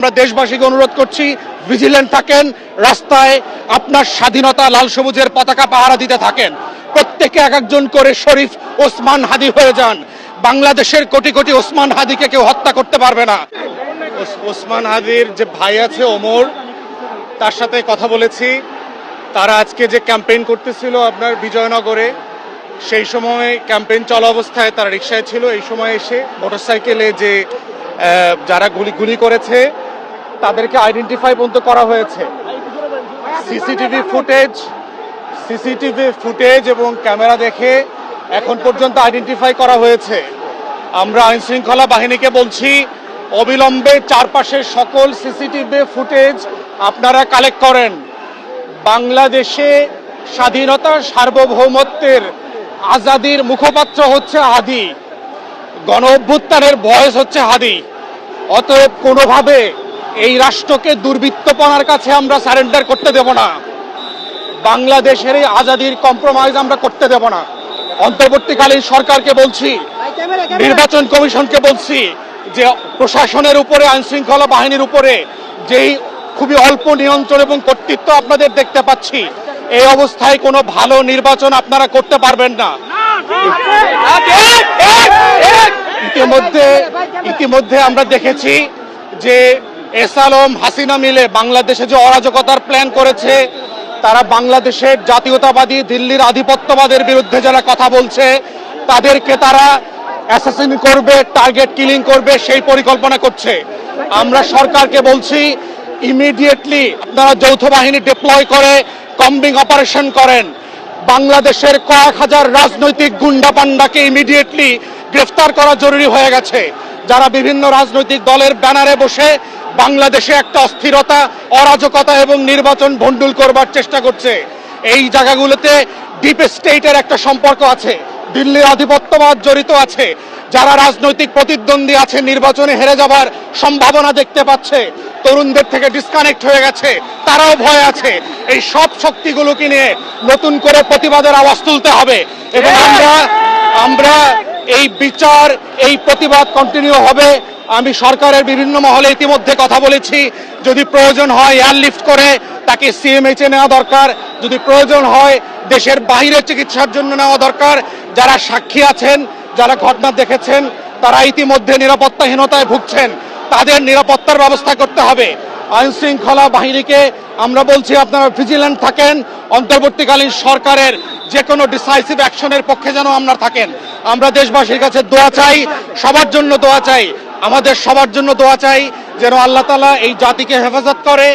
আমরা দেশবাসীকে অনুরোধ করছি ভিজিলেন্ট থাকেন, রাস্তায় আপনার স্বাধীনতা লাল সবুজের পতাকা পাহারা দিতে থাকেন। প্রত্যেকে এক একজন করে শরীফ ওসমান হাদি হয়ে যান। বাংলাদেশের কোটি কোটি ওসমান হাদিকে কেউ হত্যা করতে পারবে না। ওস- ওসমান হাদির যে ভাই আছে ওমর, তার সাথে কথা বলেছি। তারা আজকে যে ক্যাম্পেইন করতেছিল আপনার বিজয়নগরে, সেই সময় ক্যাম্পেইন চলা অবস্থায় তারা রিক্সায় ছিল। এই সময় এসে মোটরসাইকেলে যে যারা গুলি গুলি করেছে তাদেরকে আইডেন্টিফাই পর্যন্ত করা হয়েছে। সিসিটিভি ফুটেজ সিসিটিভি ফুটেজ এবং ক্যামেরা দেখে এখন পর্যন্ত আইডেন্টিফাই করা হয়েছে। আমরা আইন শৃঙ্খলা বাহিনীকে বলছি, অবিলম্বে চারপাশের সকল সিসিটিভি ফুটেজ আপনারা কালেক্ট করেন। বাংলাদেশে স্বাধীনতা সার্বভৌমত্বের আজাদির মুখপাত্র হচ্ছে হাদি গণ অভ্যুত্থানের বয়স হচ্ছে হাদি অতএব কোনোভাবে এই রাষ্ট্রকে দুর্বৃত্তপনার কাছে আমরা সারেন্ডার করতে দেব না। বাংলাদেশের এই আজাদির কম্প্রোমাইজ আমরা করতে দেব না। অন্তর্বর্তীকালীন সরকারকে বলছি নির্বাচন কমিশনকে বলছি যে প্রশাসনের উপরে আইন শৃঙ্খলা বাহিনীর উপরে যেই খুবই অল্প নিয়ন্ত্রণ এবং কর্তৃত্ব আপনাদের দেখতে পাচ্ছি এই অবস্থায় কোনো ভালো নির্বাচন আপনারা করতে পারবেন না। ইতিমধ্যে ইতিমধ্যে আমরা দেখেছি যে এস আলম হাসিনা মিলে বাংলাদেশে যে অরাজকতার প্ল্যান করেছে, তারা বাংলাদেশের জাতীয়তাবাদী দিল্লির আধিপত্যবাদের বিরুদ্ধে যারা কথা বলছে, তাদেরকে তারা অ্যাসাসিন করবে টার্গেট কিলিং করবে, সেই পরিকল্পনা করছে। আমরা সরকারকে বলছি ইমিডিয়েটলি আপনারা যৌথ বাহিনী ডিপ্লয় করে কম্বিং অপারেশন করেন। বাংলাদেশের কয়েক হাজার রাজনৈতিক গুন্ডা পান্ডাকে ইমিডিয়েটলি গ্রেফতার করা জরুরি হয়ে গেছে। যারা বিভিন্ন রাজনৈতিক দলের ব্যানারে বসে বাংলাদেশে একটা অস্থিরতা, অরাজকতা এবং নির্বাচন ভণ্ডুল করবার চেষ্টা করছে। এই জায়গাগুলোতে ডিপ স্টেটের একটা সম্পর্ক আছে, দিল্লির আধিপত্যবাদ জড়িত আছে। যারা রাজনৈতিক প্রতিদ্বন্দ্বী আছে, নির্বাচনে হেরে যাবার সম্ভাবনা দেখতে পাচ্ছে। তরুণদের থেকে ডিসকানেক্ট হয়ে গেছে, তারাও ভয় আছে। এই সব শক্তিগুলোকে নিয়ে নতুন করে প্রতিবাদের আওয়াজ তুলতে হবে। এবং আমরা আমরা এই বিচার, এই প্রতিবাদ কন্টিনিউ হবে। আমি সরকারের বিভিন্ন মহলে ইতিমধ্যে কথা বলেছি। যদি প্রয়োজন হয় এয়ারলিফট করে, তাকে সিএমএইচে নেওয়া দরকার। যদি প্রয়োজন হয় দেশের বাইরে চিকিৎসার জন্য নেওয়া দরকার। যারা সাক্ষী আছেন, যারা ঘটনা দেখেছেন, তারা ইতিমধ্যে নিরাপত্তাহীনতায় ভুগছেন। তাদের নিরাপত্তার ব্যবস্থা করতে হবে। আইন শৃঙ্খলা বাহিনীকে আমরা বলছি, আপনারা ভিজিল্যান্ট থাকেন। অন্তর্বর্তীকালীন সরকারের যে কোনো ডিসাইসিভ অ্যাকশনের পক্ষে যেন আমরা থাকেন। আমরা দেশবাসীর কাছে দোয়া চাই, সবার জন্য দোয়া চাই। আমাদের সবার জন্য দোয়া চাই যেন আল্লাহ তালা এই জাতিকে হেফাজত করে,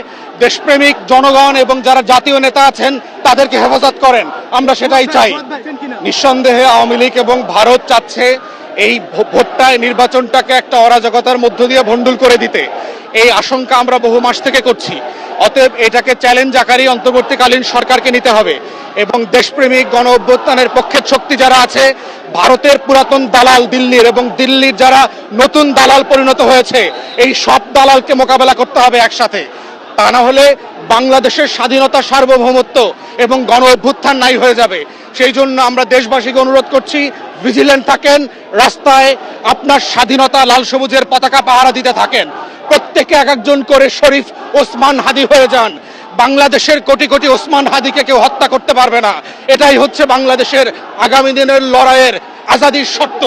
দেশপ্রেমিক জনগণ এবং যারা জাতীয় নেতা আছেন তাদেরকে হেফাজত করেন। আমরা সেটাই চাই। নিঃসন্দেহে আওয়ামী লীগ এবং ভারত চাচ্ছে এই ভোটটায় নির্বাচনটাকে একটা অরাজকতার মধ্য দিয়ে ভণ্ডুল করে দিতে। এই আশঙ্কা আমরা বহু মাস থেকে করছি। অতএব এটাকে চ্যালেঞ্জ আকারই অন্তর্বর্তীকালীন সরকারকে নিতে হবে। এবং দেশপ্রেমিক গণ অভ্যুত্থানের পক্ষের শক্তি যারা আছে, ভারতের পুরাতন দালাল দিল্লির এবং দিল্লির যারা নতুন দালাল পরিণত হয়েছে, এই সব দালালকে মোকাবেলা করতে হবে একসাথে। তা না হলে বাংলাদেশের স্বাধীনতা সার্বভৌমত্ব এবং গণ অভ্যুত্থান নাই হয়ে যাবে। সেই জন্য আমরা দেশবাসীকে অনুরোধ করছি ভিজিলেন্ট থাকেন, রাস্তায় আপনার স্বাধীনতা লাল সবুজের পতাকা পাহারা দিতে থাকেন। প্রত্যেকে এক একজন করে শরীফ ওসমান হাদি হয়ে যান। বাংলাদেশের কোটি কোটি ওসমান হাদিকে কেউ হত্যা করতে পারবে না। এটাই হচ্ছে বাংলাদেশের আগামী দিনের লড়াইয়ের আজাদির শর্ত।